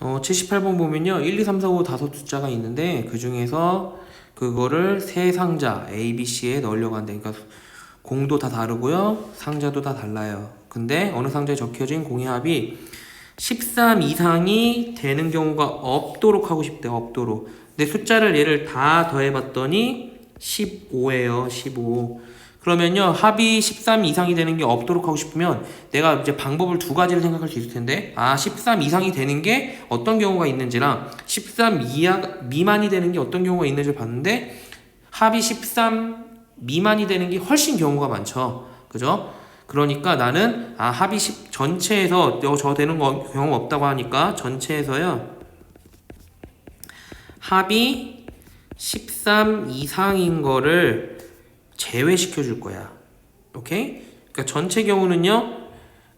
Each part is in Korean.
어, 78번 보면요. 1, 2, 3, 4, 5 다섯 숫자가 있는데 그 중에서 그거를 세 상자 A, B, C에 넣으려고 한다. 그러니까 공도 다 다르고요. 상자도 다 달라요. 근데 어느 상자에 적혀진 공의 합이 13 이상이 되는 경우가 없도록 하고 싶대. 없도록. 근데 숫자를 얘를 다 더해 봤더니 15예요. 15. 그러면요 합이 13 이상이 되는 게 없도록 하고 싶으면 내가 이제 방법을 두 가지를 생각할 수 있을 텐데 아 13 이상이 되는 게 어떤 경우가 있는지랑 13 이하 미만이 되는 게 어떤 경우가 있는지를 봤는데 합이 13 미만이 되는 게 훨씬 경우가 많죠. 그죠? 그러니까 나는 아 합이 10 전체에서 어, 저 되는 거 경우 없다고 하니까 전체에서요. 합이 13 이상인 거를 제외시켜 줄 거야. 오케이? 그러니까 전체 경우는요.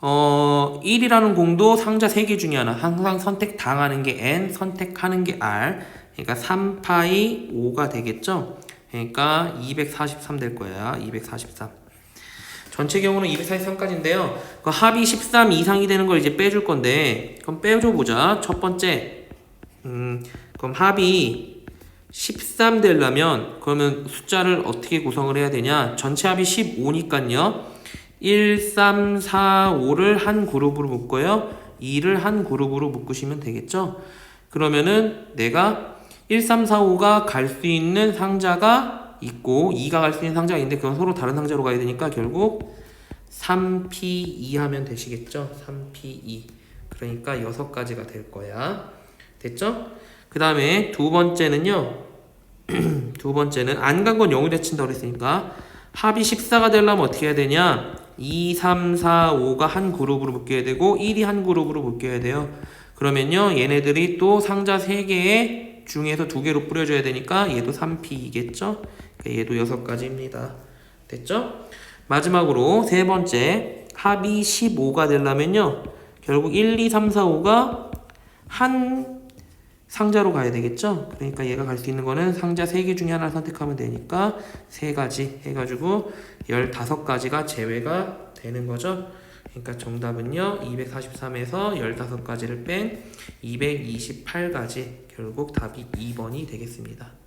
어, 1이라는 공도 상자 3개 중에 하나. 항상 선택 당하는 게 n, 선택하는 게 r. 그러니까 3파이 5가 되겠죠? 그러니까 243 될 거야. 243. 전체 경우는 243까지인데요. 그 합이 13 이상이 되는 걸 이제 빼줄 건데, 그럼 빼줘 보자. 첫 번째, 음, 그럼 합이 13 되려면 그러면 숫자를 어떻게 구성을 해야 되냐? 전체 합이 15니까요. 1, 3, 4, 5를 한 그룹으로 묶고요. 2를 한 그룹으로 묶으시면 되겠죠? 그러면은 내가 1, 3, 4, 5가 갈 수 있는 상자가 있고 2가 갈 수 있는 상자가 있는데 그건 서로 다른 상자로 가야 되니까 결국 3P2 하면 되시겠죠? 3P2 그러니까 6가지가 될 거야 됐죠? 그 다음에 두 번째는요 두 번째는 안 간 건 0이 대친다고 그랬으니까 합이 14가 되려면 어떻게 해야 되냐? 2, 3, 4, 5가 한 그룹으로 묶여야 되고 1이 한 그룹으로 묶여야 돼요. 그러면요 얘네들이 또 상자 3개에 중에서 두 개로 뿌려줘야 되니까 얘도 3P이겠죠? 얘도 6가지입니다. 됐죠? 마지막으로 세 번째 합이 15가 되려면요 결국 1, 2, 3, 4, 5가 한 상자로 가야 되겠죠? 그러니까 얘가 갈 수 있는 거는 상자 3개 중에 하나 선택하면 되니까 3가지 해가지고 15가지가 제외가 되는 거죠. 그러니까 정답은요. 243에서 15가지를 뺀 228가지 결국 답이 2번이 되겠습니다.